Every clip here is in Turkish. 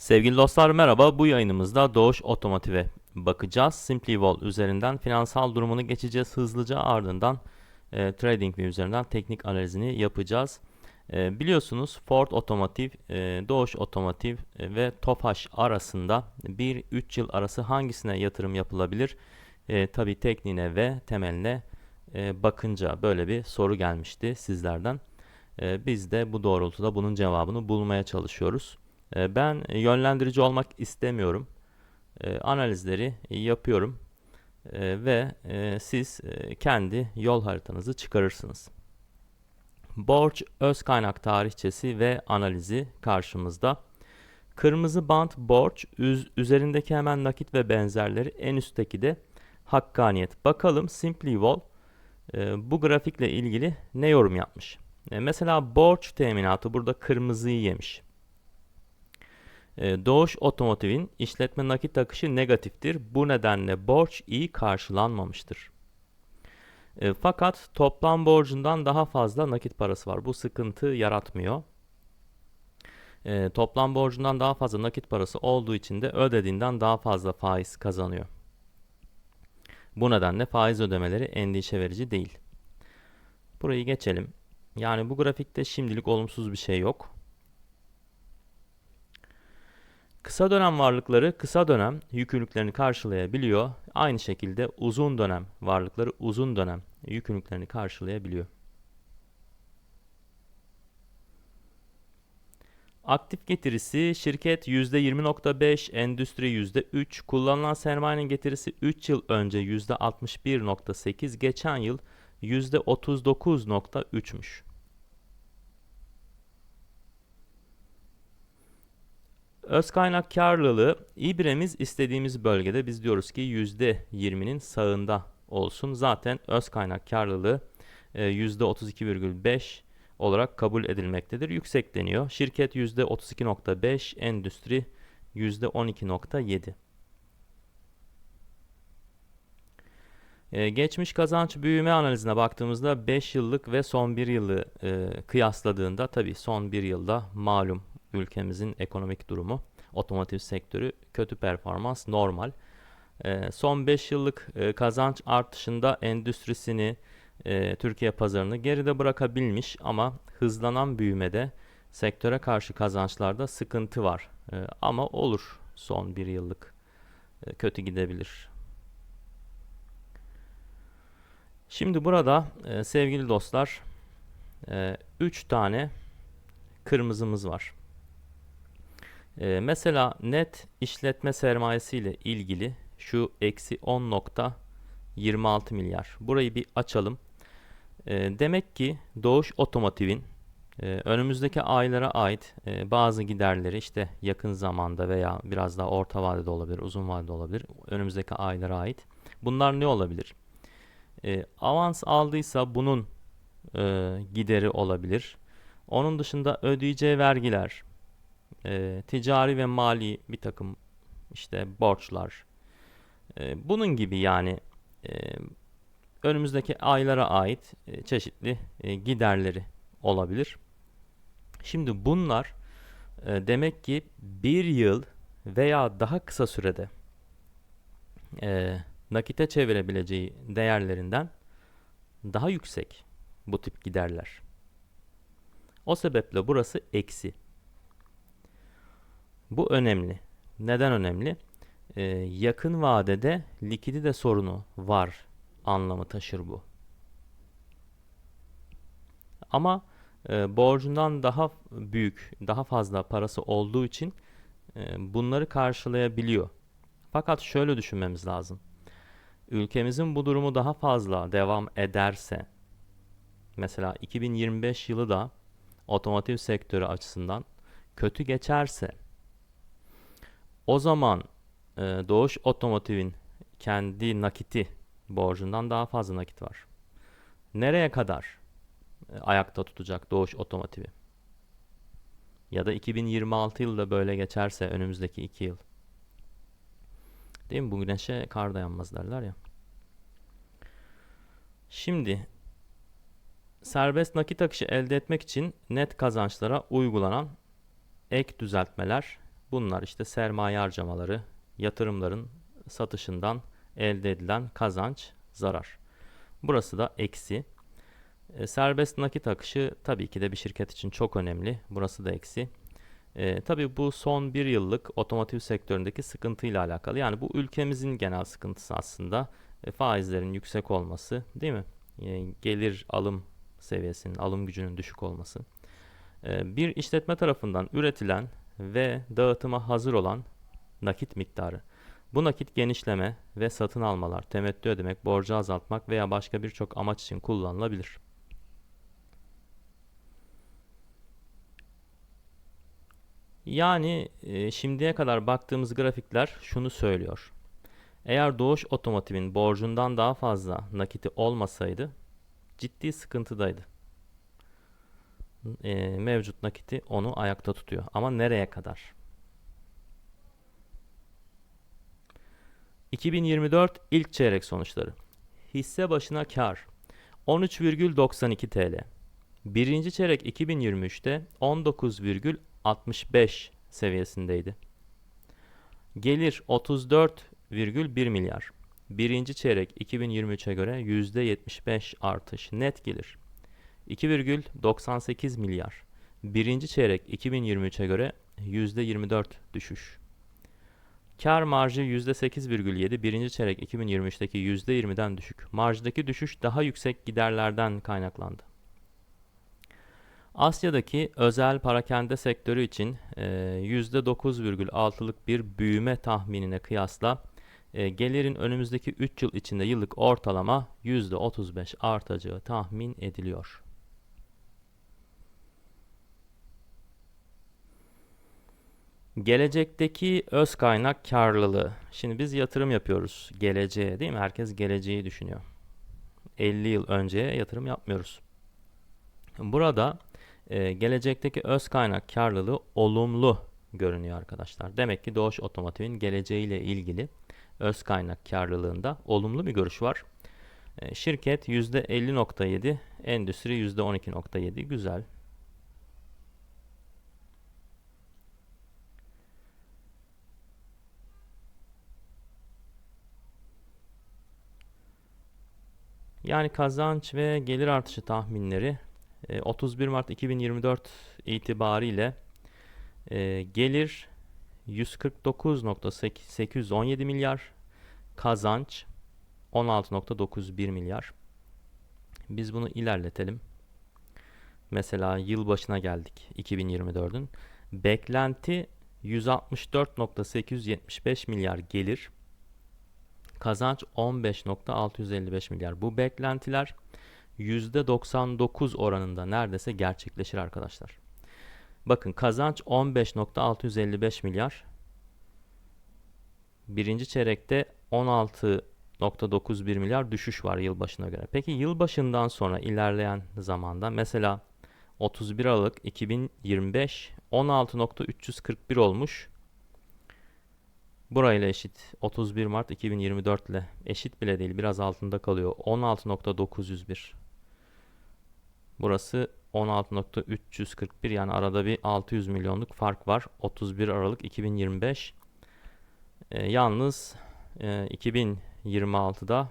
Sevgili dostlar merhaba. Bu yayınımızda Doğuş Otomotiv'e bakacağız. SimplyWall üzerinden finansal durumunu geçeceğiz hızlıca ardından e, TradingView üzerinden teknik analizini yapacağız. E, biliyorsunuz Ford Otomotiv, e, Doğuş Otomotiv e, ve Tofaş arasında 1-3 yıl arası hangisine yatırım yapılabilir? E, tabii tekniğine ve temeline e, bakınca böyle bir soru gelmişti sizlerden. E, biz de bu doğrultuda bunun cevabını bulmaya çalışıyoruz. E, Ben yönlendirici olmak istemiyorum. E, Analizleri yapıyorum E, ve e, siz e, kendi yol haritanızı çıkarırsınız. Borç, öz kaynak tarihçesi ve analizi karşımızda. Kırmızı bant borç, üz- üzerindeki hemen nakit ve benzerleri, en üstteki de hakkaniyet. Bakalım SimplyWall e, bu grafikle ilgili ne yorum yapmış? E, mesela borç teminatı burada kırmızıyı yemiş. E, Doğuş Otomotiv'in işletme nakit akışı negatiftir. Bu nedenle borç iyi karşılanmamıştır. E, fakat toplam borcundan daha fazla nakit parası var. Bu sıkıntı yaratmıyor. E, toplam borcundan daha fazla nakit parası olduğu için de ödediğinden daha fazla faiz kazanıyor. Bu nedenle faiz ödemeleri endişe verici değil. Burayı geçelim. Yani bu grafikte şimdilik olumsuz bir şey yok. Kısa dönem varlıkları kısa dönem yükümlülüklerini karşılayabiliyor. Aynı şekilde uzun dönem varlıkları uzun dönem yükümlülüklerini karşılayabiliyor. Aktif getirisi şirket %20.5, endüstri %3, kullanılan sermayenin getirisi 3 yıl önce %61.8, geçen yıl %39.3'müş. Öz kaynak karlılığı ibremiz istediğimiz bölgede biz diyoruz ki %20'nin sağında olsun. Zaten öz kaynak karlılığı e, %32,5 olarak kabul edilmektedir. Yüksek deniyor. Şirket %32,5, endüstri %12,7. Ee, geçmiş kazanç büyüme analizine baktığımızda 5 yıllık ve son 1 yılı e, kıyasladığında tabii son 1 yılda malum ülkemizin ekonomik durumu, otomotiv sektörü kötü performans normal. Ee, son 5 yıllık e, kazanç artışında endüstrisini, e, Türkiye pazarını geride bırakabilmiş ama hızlanan büyümede sektöre karşı kazançlarda sıkıntı var. E, ama olur son 1 yıllık e, kötü gidebilir. Şimdi burada e, sevgili dostlar 3 tane kırmızımız var. E, mesela net işletme sermayesi ile ilgili şu eksi 10.26 milyar. Burayı bir açalım. E, demek ki Doğuş Otomotiv'in e, önümüzdeki aylara ait e, bazı giderleri işte yakın zamanda veya biraz daha orta vadede olabilir, uzun vadede olabilir. Önümüzdeki aylara ait. Bunlar ne olabilir? E, avans aldıysa bunun e, gideri olabilir. Onun dışında ödeyeceği vergiler, e, ticari ve mali bir takım işte borçlar, e, bunun gibi yani e, önümüzdeki aylara ait e, çeşitli e, giderleri olabilir. Şimdi bunlar e, demek ki bir yıl veya daha kısa sürede e, nakite çevirebileceği değerlerinden daha yüksek bu tip giderler. O sebeple burası eksi. Bu önemli. Neden önemli? Ee, yakın vadede likidite sorunu var anlamı taşır bu. Ama e, borcundan daha büyük, daha fazla parası olduğu için e, bunları karşılayabiliyor. Fakat şöyle düşünmemiz lazım. Ülkemizin bu durumu daha fazla devam ederse, mesela 2025 yılı da otomotiv sektörü açısından kötü geçerse, o zaman e, Doğuş Otomotiv'in kendi nakiti borcundan daha fazla nakit var. Nereye kadar e, ayakta tutacak Doğuş Otomotiv'i? Ya da 2026 yılda böyle geçerse önümüzdeki 2 yıl. Değil mi? Bu güneşe kar dayanmaz derler ya. Şimdi serbest nakit akışı elde etmek için net kazançlara uygulanan ek düzeltmeler Bunlar işte sermaye harcamaları, yatırımların satışından elde edilen kazanç, zarar. Burası da eksi. E, serbest nakit akışı tabii ki de bir şirket için çok önemli. Burası da eksi. E, tabii bu son bir yıllık otomotiv sektöründeki sıkıntıyla alakalı. Yani bu ülkemizin genel sıkıntısı aslında e, faizlerin yüksek olması değil mi? E, gelir alım seviyesinin, alım gücünün düşük olması. E, bir işletme tarafından üretilen ve dağıtıma hazır olan nakit miktarı. Bu nakit genişleme ve satın almalar, temettü ödemek, borcu azaltmak veya başka birçok amaç için kullanılabilir. Yani e, şimdiye kadar baktığımız grafikler şunu söylüyor. Eğer Doğuş Otomotiv'in borcundan daha fazla nakiti olmasaydı ciddi sıkıntıdaydı. E, mevcut nakiti onu ayakta tutuyor. Ama nereye kadar? 2024 ilk çeyrek sonuçları. Hisse başına kar 13,92 TL. Birinci çeyrek 2023'te 19,65 seviyesindeydi. Gelir 34,1 milyar. Birinci çeyrek 2023'e göre %75 artış. Net gelir 2,98 milyar. Birinci çeyrek 2023'e göre %24 düşüş. Kar marjı %8,7, birinci çeyrek 2023'teki %20'den düşük. Marjdaki düşüş daha yüksek giderlerden kaynaklandı. Asya'daki özel parakende sektörü için %9,6'lık e, bir büyüme tahminine kıyasla e, gelirin önümüzdeki 3 yıl içinde yıllık ortalama %35 artacağı tahmin ediliyor. Gelecekteki öz kaynak karlılığı. Şimdi biz yatırım yapıyoruz geleceğe değil mi? Herkes geleceği düşünüyor. 50 yıl önceye yatırım yapmıyoruz. Burada e, gelecekteki öz kaynak karlılığı olumlu görünüyor arkadaşlar. Demek ki Doğuş Otomotiv'in geleceğiyle ilgili öz kaynak karlılığında olumlu bir görüş var. E, şirket %50.7, endüstri %12.7 güzel. Yani kazanç ve gelir artışı tahminleri 31 e, Mart 2024 itibariyle e, gelir 149.817 milyar, kazanç 16.91 milyar. Biz bunu ilerletelim. Mesela yıl başına geldik 2024'ün. Beklenti 164.875 milyar gelir. Kazanç 15.655 milyar. Bu beklentiler %99 oranında neredeyse gerçekleşir arkadaşlar. Bakın kazanç 15.655 milyar. Birinci çeyrekte 16.91 milyar düşüş var yılbaşına göre. Peki yılbaşından sonra ilerleyen zamanda mesela 31 Aralık 2025 16.341 olmuş. Burayla eşit 31 Mart 2024 ile eşit bile değil biraz altında kalıyor. 16.901. Burası 16.341 yani arada bir 600 milyonluk fark var. 31 Aralık 2025. E, yalnız e, 2026'da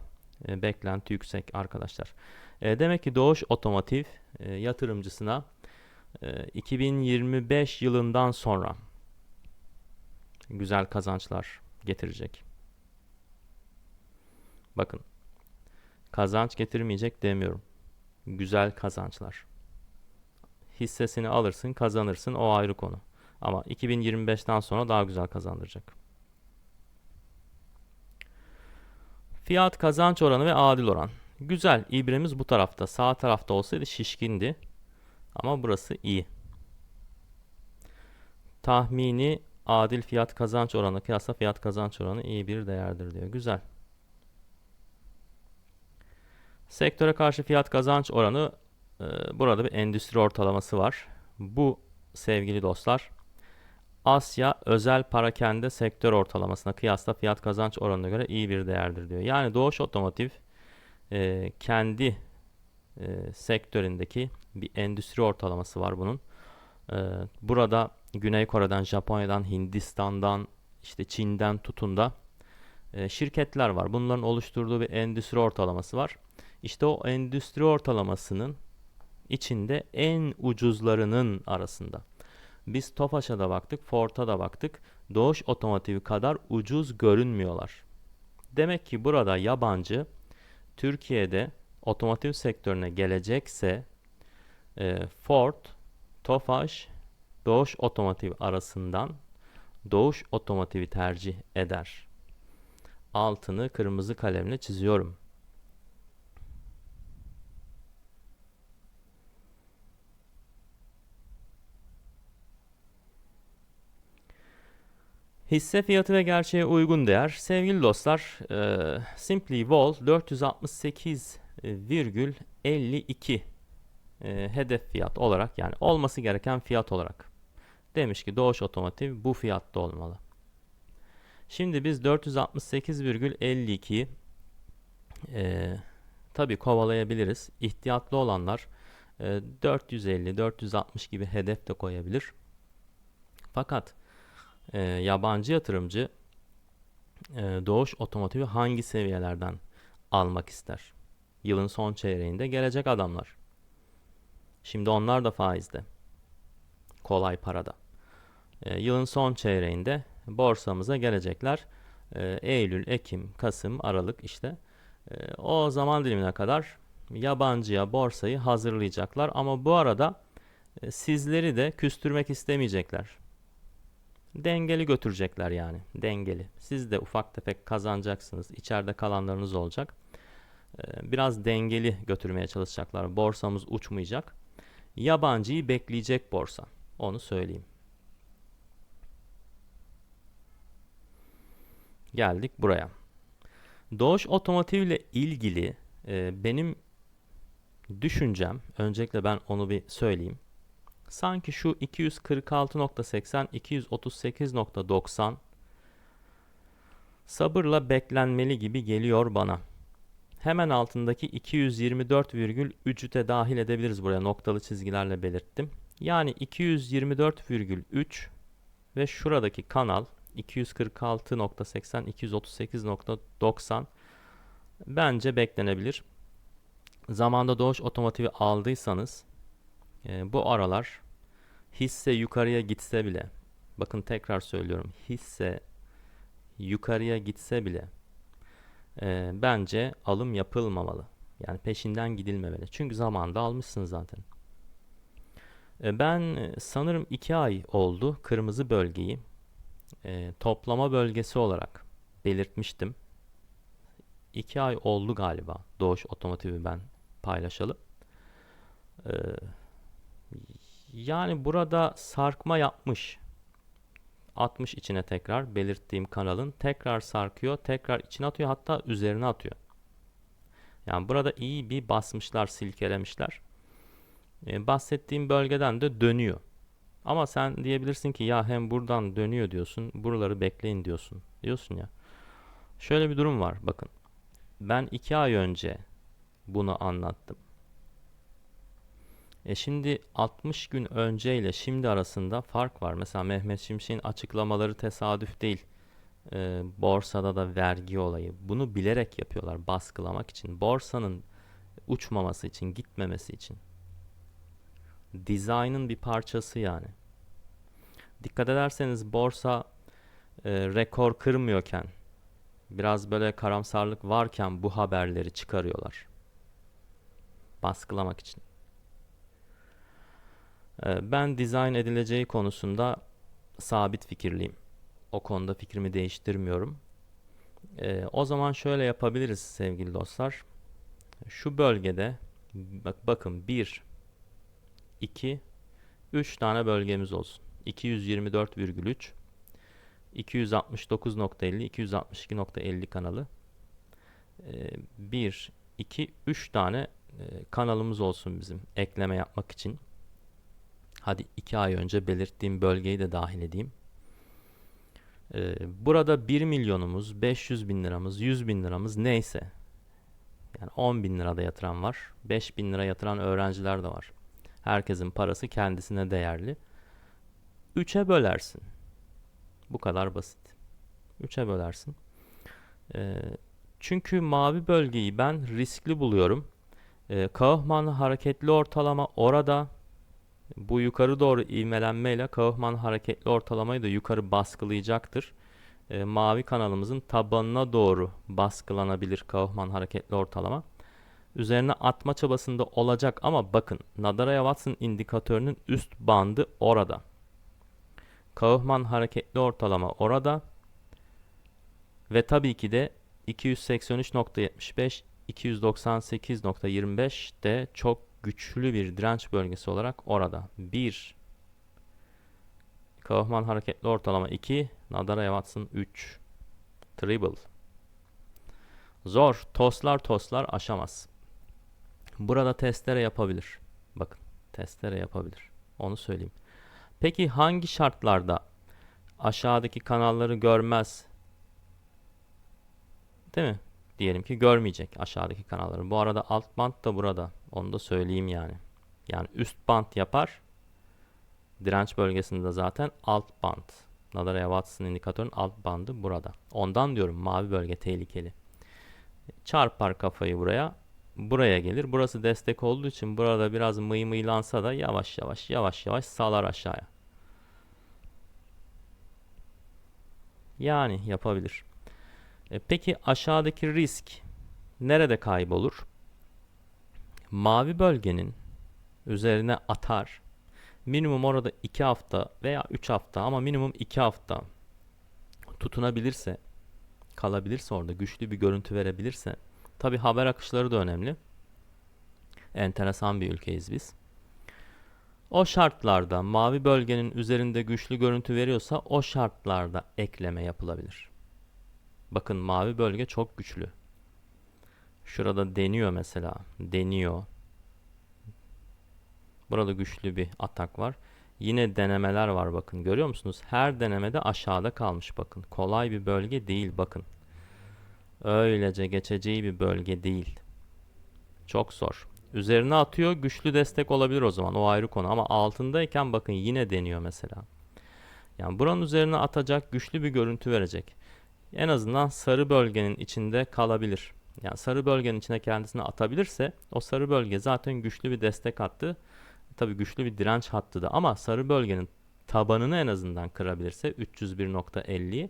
e, beklenti yüksek arkadaşlar. E, demek ki Doğuş Otomotiv e, yatırımcısına e, 2025 yılından sonra güzel kazançlar getirecek. Bakın kazanç getirmeyecek demiyorum. Güzel kazançlar. Hissesini alırsın, kazanırsın o ayrı konu. Ama 2025'ten sonra daha güzel kazandıracak. Fiyat kazanç oranı ve adil oran. Güzel. İbremiz bu tarafta. Sağ tarafta olsaydı şişkindi. Ama burası iyi. Tahmini adil fiyat kazanç oranı kıyasla fiyat kazanç oranı iyi bir değerdir diyor. Güzel. Sektöre karşı fiyat kazanç oranı e, burada bir endüstri ortalaması var. Bu sevgili dostlar Asya özel parakende sektör ortalamasına kıyasla fiyat kazanç oranına göre iyi bir değerdir diyor. Yani Doğuş Otomotiv e, kendi e, sektöründeki bir endüstri ortalaması var bunun. Ee, burada Güney Kore'den, Japonya'dan, Hindistan'dan, işte Çin'den tutun da e, şirketler var. Bunların oluşturduğu bir endüstri ortalaması var. İşte o endüstri ortalamasının içinde en ucuzlarının arasında. Biz Tofaş'a da baktık, Ford'a da baktık. Doğuş Otomotiv kadar ucuz görünmüyorlar. Demek ki burada yabancı Türkiye'de otomotiv sektörüne gelecekse e, Ford, Tofaş, Doğuş Otomotiv arasından Doğuş Otomotiv'i tercih eder. Altını kırmızı kalemle çiziyorum. Hisse fiyatı ve gerçeğe uygun değer. Sevgili dostlar, e, Simply Vol 468,52 e, hedef fiyat olarak yani olması gereken fiyat olarak demiş ki Doğuş Otomotiv bu fiyatta olmalı. Şimdi biz 468,52'yi e, tabi kovalayabiliriz. İhtiyatlı olanlar e, 450-460 gibi hedef de koyabilir. Fakat e, yabancı yatırımcı e, Doğuş Otomotiv'i hangi seviyelerden almak ister? Yılın son çeyreğinde gelecek adamlar. Şimdi onlar da faizde. Kolay parada. E, yılın son çeyreğinde borsamıza gelecekler. E, Eylül, Ekim, Kasım, Aralık işte. E, o zaman dilimine kadar yabancıya borsayı hazırlayacaklar. Ama bu arada e, sizleri de küstürmek istemeyecekler. Dengeli götürecekler yani. Dengeli. Siz de ufak tefek kazanacaksınız. İçeride kalanlarınız olacak. Biraz dengeli götürmeye çalışacaklar. Borsamız uçmayacak. Yabancıyı bekleyecek borsa. Onu söyleyeyim. Geldik buraya. Doğuş Otomotiv ile ilgili e, benim düşüncem, öncelikle ben onu bir söyleyeyim. Sanki şu 246.80, 238.90 sabırla beklenmeli gibi geliyor bana. Hemen altındaki 224,3'ü de dahil edebiliriz buraya noktalı çizgilerle belirttim. Yani 224,3 ve şuradaki kanal 246.80 238.90 bence beklenebilir. Zamanda Doğuş Otomotiv'i aldıysanız e, bu aralar hisse yukarıya gitse bile bakın tekrar söylüyorum hisse yukarıya gitse bile e, bence alım yapılmamalı. Yani peşinden gidilmemeli. Çünkü zamanda almışsın zaten. E, ben sanırım 2 ay oldu kırmızı bölgeyi e, toplama bölgesi olarak belirtmiştim. 2 ay oldu galiba Doğuş Otomotiv'i ben paylaşalı. Ee, yani burada sarkma yapmış. 60 içine tekrar belirttiğim kanalın tekrar sarkıyor, tekrar içine atıyor hatta üzerine atıyor. Yani burada iyi bir basmışlar, silkelemişler. Ee, bahsettiğim bölgeden de dönüyor. Ama sen diyebilirsin ki ya hem buradan dönüyor diyorsun, buraları bekleyin diyorsun. Diyorsun ya. Şöyle bir durum var bakın. Ben iki ay önce bunu anlattım. E şimdi 60 gün önce ile şimdi arasında fark var. Mesela Mehmet Şimşek'in açıklamaları tesadüf değil. E, borsada da vergi olayı. Bunu bilerek yapıyorlar baskılamak için. Borsanın uçmaması için, gitmemesi için. Dizaynın bir parçası yani. Dikkat ederseniz borsa e, rekor kırmıyorken, biraz böyle karamsarlık varken bu haberleri çıkarıyorlar. Baskılamak için. E, ben dizayn edileceği konusunda sabit fikirliyim. O konuda fikrimi değiştirmiyorum. E, o zaman şöyle yapabiliriz sevgili dostlar. Şu bölgede bak bakın 1 2 3 tane bölgemiz olsun. 224,3 269.50 262.50 kanalı 1 2 3 tane e, kanalımız olsun bizim ekleme yapmak için. Hadi 2 ay önce belirttiğim bölgeyi de dahil edeyim. E, burada 1 milyonumuz, 500 bin liramız, 100 bin liramız neyse yani 10 bin lirada yatıran var. 5 bin lira yatıran öğrenciler de var. Herkesin parası kendisine değerli. 3'e bölersin. Bu kadar basit. 3'e bölersin. Ee, çünkü mavi bölgeyi ben riskli buluyorum. Ee, Kaufman hareketli ortalama orada. Bu yukarı doğru ivmelenmeyle Kaufman hareketli ortalamayı da yukarı baskılayacaktır. Ee, mavi kanalımızın tabanına doğru baskılanabilir Kaufman hareketli ortalama. Üzerine atma çabasında olacak ama bakın Nadaraya-Watson indikatörünün üst bandı orada. Kaufman hareketli ortalama orada. Ve tabii ki de 283.75 298.25 de çok güçlü bir direnç bölgesi olarak orada. 1 Kaufman hareketli ortalama 2 Nadaraya-Watson 3 Triple Zor. Toslar toslar aşamaz. Burada testere yapabilir. Bakın testere yapabilir. Onu söyleyeyim. Peki hangi şartlarda aşağıdaki kanalları görmez? Değil mi? Diyelim ki görmeyecek aşağıdaki kanalları. Bu arada alt band da burada. Onu da söyleyeyim yani. Yani üst band yapar. Direnç bölgesinde zaten alt band. Nadaraya Watson indikatörün alt bandı burada. Ondan diyorum mavi bölge tehlikeli. Çarpar kafayı buraya. Buraya gelir. Burası destek olduğu için burada biraz mıy mıylansa da yavaş yavaş yavaş yavaş salar aşağıya. Yani yapabilir. E, peki aşağıdaki risk nerede kaybolur? Mavi bölgenin üzerine atar. Minimum orada 2 hafta veya 3 hafta ama minimum 2 hafta tutunabilirse, kalabilirse orada güçlü bir görüntü verebilirse tabi haber akışları da önemli. Enteresan bir ülkeyiz biz. O şartlarda mavi bölgenin üzerinde güçlü görüntü veriyorsa o şartlarda ekleme yapılabilir. Bakın mavi bölge çok güçlü. Şurada deniyor mesela. Deniyor. Burada güçlü bir atak var. Yine denemeler var bakın. Görüyor musunuz? Her denemede aşağıda kalmış bakın. Kolay bir bölge değil bakın. Öylece geçeceği bir bölge değil. Çok zor. Üzerine atıyor güçlü destek olabilir o zaman o ayrı konu ama altındayken bakın yine deniyor mesela. Yani buranın üzerine atacak güçlü bir görüntü verecek. En azından sarı bölgenin içinde kalabilir. Yani sarı bölgenin içine kendisini atabilirse o sarı bölge zaten güçlü bir destek hattı. Tabi güçlü bir direnç hattı da ama sarı bölgenin tabanını en azından kırabilirse 301.50'yi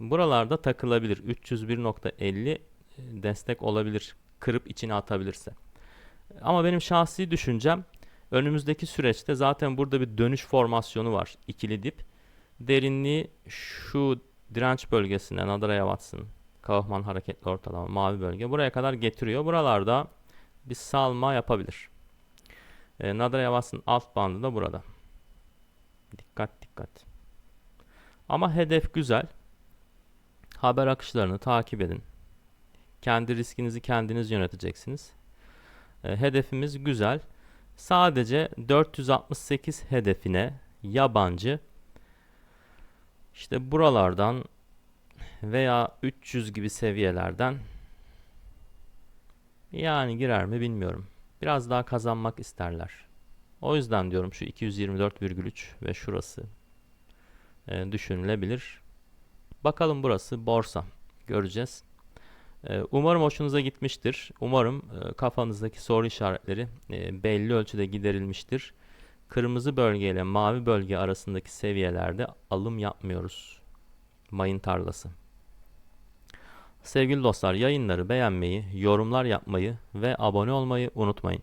buralarda takılabilir. 301.50 destek olabilir kırıp içine atabilirse. Ama benim şahsi düşüncem önümüzdeki süreçte zaten burada bir dönüş formasyonu var. ikili dip. Derinliği şu direnç bölgesine Nadaraya Watson, Kaufman hareketli ortalama mavi bölge buraya kadar getiriyor. Buralarda bir salma yapabilir. E, Nadaraya Watson alt bandı da burada. Dikkat dikkat. Ama hedef güzel. Haber akışlarını takip edin. Kendi riskinizi kendiniz yöneteceksiniz. E, hedefimiz güzel. Sadece 468 hedefine yabancı işte buralardan veya 300 gibi seviyelerden yani girer mi bilmiyorum. Biraz daha kazanmak isterler. O yüzden diyorum şu 224,3 ve şurası e, düşünülebilir. Bakalım burası borsa. Göreceğiz. E, umarım hoşunuza gitmiştir. Umarım e, kafanızdaki soru işaretleri e, belli ölçüde giderilmiştir. Kırmızı bölge ile mavi bölge arasındaki seviyelerde alım yapmıyoruz. Mayın tarlası. Sevgili dostlar yayınları beğenmeyi, yorumlar yapmayı ve abone olmayı unutmayın.